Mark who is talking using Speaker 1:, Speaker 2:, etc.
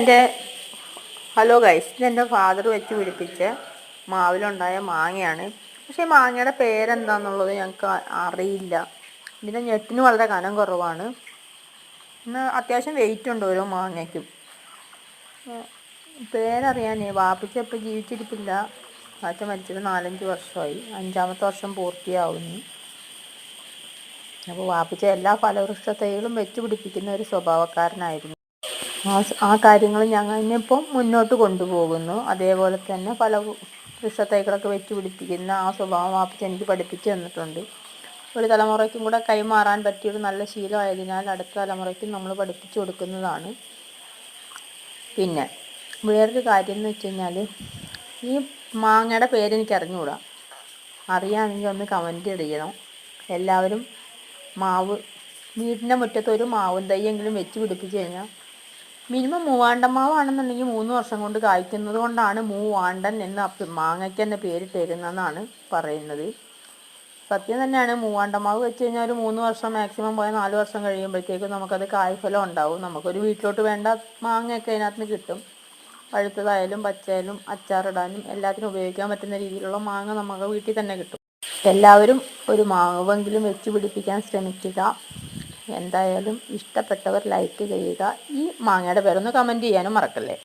Speaker 1: എന്റെ hello guys ഇത് എന്റെ ഫാദർ വെച്ച് പിടിപ്പിച്ച മാവിലുണ്ടായ മാങ്ങയാണ്. പക്ഷേ മാങ്ങയുടെ പേരെന്താന്നുള്ളത് ഞങ്ങൾക്ക് അറിയില്ല. ഇതിന്റെ ഞെട്ടിന് വളരെ കനം കുറവാണ്. ഇന്ന് അത്യാവശ്യം വെയിറ്റ് ഉണ്ട് ഓരോ മാങ്ങയ്ക്കും. പേരറിയാനേ വാപ്പിച്ച ഇപ്പോൾ ജീവിച്ചിരിപ്പില്ല. വാച്ച മരിച്ചിട്ട് നാലഞ്ച് വർഷമായി. അഞ്ചാമത്തെ വർഷം പൂർത്തിയാവുന്നു. അപ്പോൾ വാപ്പിച്ച എല്ലാ ഫലവൃക്ഷ തൈകളും വെച്ച് പിടിപ്പിക്കുന്ന ഒരു സ്വഭാവക്കാരനായിരുന്നു. ആ ആ കാര്യങ്ങൾ ഞങ്ങൾ ഇപ്പം മുന്നോട്ട് കൊണ്ടുപോകുന്നു. അതേപോലെ തന്നെ പല വൃക്ഷത്തൈകളൊക്കെ വെച്ച് പിടിപ്പിക്കുന്ന ആ സ്വഭാവം വാപ്പിച്ച് എനിക്ക് പഠിപ്പിച്ചു തന്നിട്ടുണ്ട്. ഒരു തലമുറയ്ക്കും കൂടെ കൈമാറാൻ പറ്റിയൊരു നല്ല ശീലമായതിനാൽ അടുത്ത തലമുറയ്ക്കും നമ്മൾ പഠിപ്പിച്ചു കൊടുക്കുന്നതാണ്. പിന്നെ വേറൊരു കാര്യം എന്ന് വെച്ച് കഴിഞ്ഞാൽ ഈ മാങ്ങയുടെ പേരെനിക്ക് അറിഞ്ഞുകൂടാ അറിയാമെങ്കിൽ ഒന്ന് കമന്റ് ചെയ്യണം എല്ലാവരും മാവ് വീടിന്റെ മുറ്റത്ത് ഒരു മാവും തൈയെങ്കിലും വെച്ച് പിടിപ്പിച്ച് കഴിഞ്ഞാൽ മിനിമം മൂവാണ്ടൻ മാവാണെന്നുണ്ടെങ്കിൽ മൂന്ന് വർഷം കൊണ്ട് കായ്ക്കുന്നത് കൊണ്ടാണ് മൂവാണ്ടൻ എന്ന മാങ്ങയ്ക്ക് തന്നെ പേര് തരുന്നതെന്നാണ് പറയുന്നത്. സത്യം തന്നെയാണ്. മൂവാണ്ടമാവ് വെച്ച് കഴിഞ്ഞാൽ ഒരു മൂന്ന് വർഷം മാക്സിമം പോയാൽ നാല് വർഷം കഴിയുമ്പോഴത്തേക്കും നമുക്കത് കായ്ഫലം ഉണ്ടാവും. നമുക്കൊരു വീട്ടിലോട്ട് വേണ്ട മാങ്ങയൊക്കെ അതിനകത്ത് കിട്ടും. പഴുത്തതായാലും പച്ചയായാലും അച്ചാറിടാനും എല്ലാത്തിനും ഉപയോഗിക്കാൻ പറ്റുന്ന രീതിയിലുള്ള മാങ്ങ നമുക്ക് വീട്ടിൽ തന്നെ കിട്ടും. എല്ലാവരും ഒരു മാവെങ്കിലും വെച്ച് പിടിപ്പിക്കാൻ ശ്രമിക്കുക. എന്തായാലും ഇഷ്ടപ്പെട്ടവർ ലൈക്ക് ചെയ്യുക. ഈ മാങ്ങയുടെ പേരൊന്ന് കമന്റ് ചെയ്യാനും മറക്കല്ലേ?